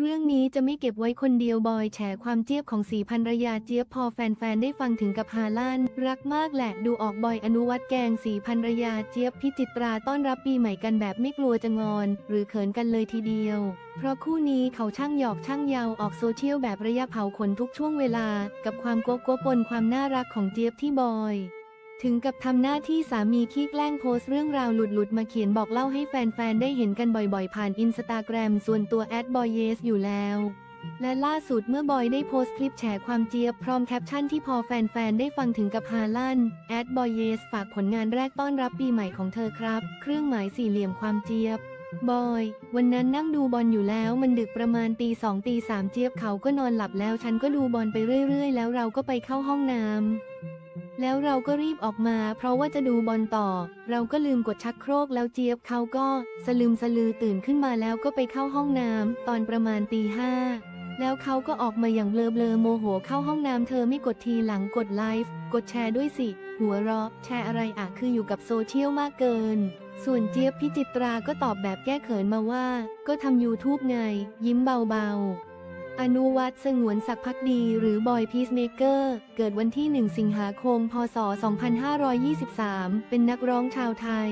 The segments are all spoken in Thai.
เรื่องนี้จะไม่เก็บไว้คนเดียวบอยแฉความเจี๊ยบของสีพันรยาเจี๊ยบพอแฟนๆ ได้ฟังถึงกับฮาลั่น รักมากแหละดูออกบอยอนุวัตแกงสีพันรยาเจี๊ยบพิจิตราต้อนรับปีใหม่กันแบบไม่กลัวจะงอน หรือเขินกันเลยทีเดียว เพราะคู่นี้เขาช่างหยอกช่างเยาออกโซเชียลแบบระยะเผาขนทุกช่วงเวลา กับความโก๊ะโก๊ะปนความน่ารักของเจี๊ยบที่บอย ถึงกับทำหน้าที่สามีขี้แกล้งโพสต์เรื่องราวหลุดๆ มาเขียนบอกเล่าให้แฟนๆ ได้เห็นกันบ่อยๆ ผ่านอินสตาแกรมส่วนตัวแอดบอยเยสอยู่แล้ว และล่าสุดเมื่อบอยได้โพสต์คลิปแฉความเจี๊ยบพร้อมแคปชั่นที่พอแฟนๆ ได้ฟังถึงกับฮาลั่นแอดบอยเยสฝากผลงานแรกต้อนรับปีใหม่ของเธอครับ เครื่องหมายสี่เหลี่ยมความเจี๊ยบบอย วันนั้นนั่งดูบอลอยู่แล้วมันดึกประมาณตีสองตีสามเจี๊ยบเขาก็นอนหลับแล้ว ฉันก็ดูบอลไปเรื่อยๆ แล้วเราก็ไปเข้าห้องน้ำ แล้วเราก็รีบออกมา เพราะว่าจะดูบอลต่อ เราก็ลืมกดชักโครกแล้วเจี๊ยบเขาก็สลืมสลือตื่นขึ้นมาแล้วก็ไปเข้าห้องน้ำตอนประมาณตีห้าแล้วเขาก็ออกมาอย่างเบลอๆโมโหเข้าห้องน้ำเธอไม่กดทีหลังกดไลฟ์กดแชร์ด้วยสิ หัวเราะแชร์อะไรอะคืออยู่กับโซเชียลมากเกิน ส่วนเจี๊ยบพิจิตราก็ตอบแบบแก้เขินมาว่า ก็ทำ YouTube ไง ยิ้มเบาๆ อนุวัตรสงวนศักดิ์พักดีหรือบอยพีซเมเกอร์ เกิดวันที่ 1 สิงหาคม พศ 2523 เป็นนักร้องชาวไทย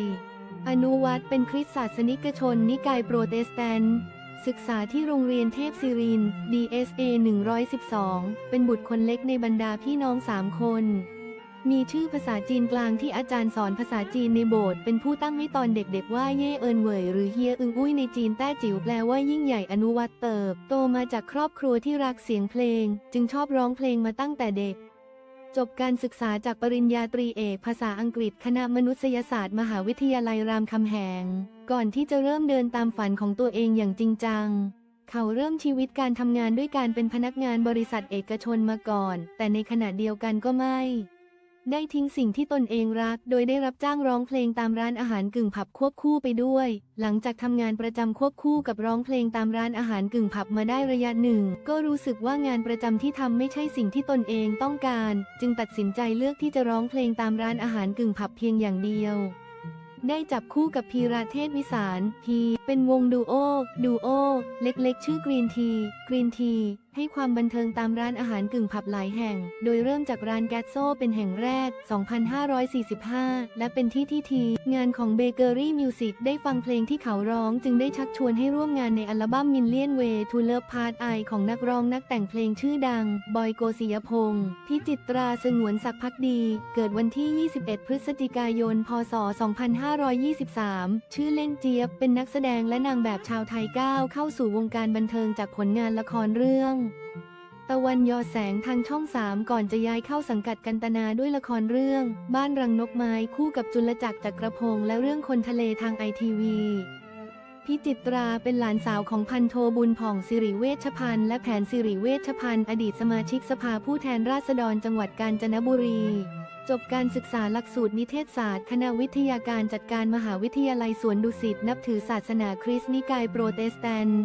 อนุวัตรเป็นคริสตศาสนิกชนนิกายโปรเตสแตนต์ศึกษาที่โรงเรียนเทพศิริน DSA 112 เป็นบุตรคนเล็กในบรรดาพี่น้องสามคน มีชื่อภาษาจีนกลางที่อาจารย์สอนภาษาจีนในโบสถ์เป็นผู้ตั้งให้ตอนเด็กๆว่าเย่เอินเหวยหรือเฮียอึงอุ้ยในจีนแต้จิ๋วแปลว่ายิ่งใหญ่อนุวัตเติบ โตมาจากครอบครัวที่รักเสียงเพลง จึงชอบร้องเพลงมาตั้งแต่เด็ก จบการศึกษาจากปริญญาตรีเอกภาษาอังกฤษคณะมนุษยศาสตร์ มหาวิทยาลัยรามคำแหง ก่อนที่จะเริ่มเดินตามฝันของตัวเองอย่างจริงจังเขาเริ่มชีวิตการทำงานด้วยการเป็นพนักงานบริษัทเอกชนมาก่อน แต่ในขณะเดียวกันก็ไม่ ได้ทิ้งสิ่งที่ตนเองรัก โดยได้รับจ้างร้องเพลงตามร้านอาหารกึ่งผับควบคู่ไปด้วย หลังจากทำงานประจำควบคู่กับร้องเพลงตามร้านอาหารกึ่งผับมาได้ระยะหนึ่ง ก็รู้สึกว่างานประจำที่ทำไม่ใช่สิ่งที่ตนเองต้องการ จึงตัดสินใจเลือกที่จะร้องเพลงตามร้านอาหารกึ่งผับเพียงอย่างเดียว ได้จับคู่กับพีราเทศวิสารพี เป็นวงดูโอ ดูโอ เล็กๆ ชื่อกรีนที กรีนที ให้ความบันเทิงตามร้านอาหารกึ่งผับหลายแห่ง โดยเริ่มจากร้านแกสโซเป็นแห่งแรก 2545 และเป็นที่ที่ที งานของเบเกอรี่มิวสิกได้ฟังเพลงที่เขาร้องจึงได้ชักชวนให้ร่วมงานในอัลบั้ม Million Way to Love Part I ของนักร้องนักแต่งเพลงชื่อดัง บอยโกศิยพงศ์พิจิตราสงวนศักดิ์พักดี เกิดวันที่ 21 พฤศจิกายน พศ 2523 ชื่อเล่นเจี๊ยบเป็นนักแสดงงและนางแบบชาวไทยก้าวเข้าสู่วงการบันเทิงจากผลงานละครเรื่อง ตะวันยอแสงทางช่องสามก่อนจะย้ายเข้าสังกัดกันตนาด้วยละครเรื่อง บ้านรังนกไม้คู่กับจุลจักรจักรพงษ์และเรื่องคนทะเลทางไอทีวีพิจิตราเป็นหลานสาวของพันโทบุญผ่องสิริเวชพันธ์และแผนสิริเวชพันธ์อดีตสมาชิกสภาผู้แทนราษฎรจังหวัดกาญจนบุรี จบการศึกษาหลักสูตรนิเทศศาสตร์ คณะวิทยาการจัดการมหาวิทยาลัยสวนดุสิตนับถือศาสนาคริสต์นิกายโปรเตสแตนต์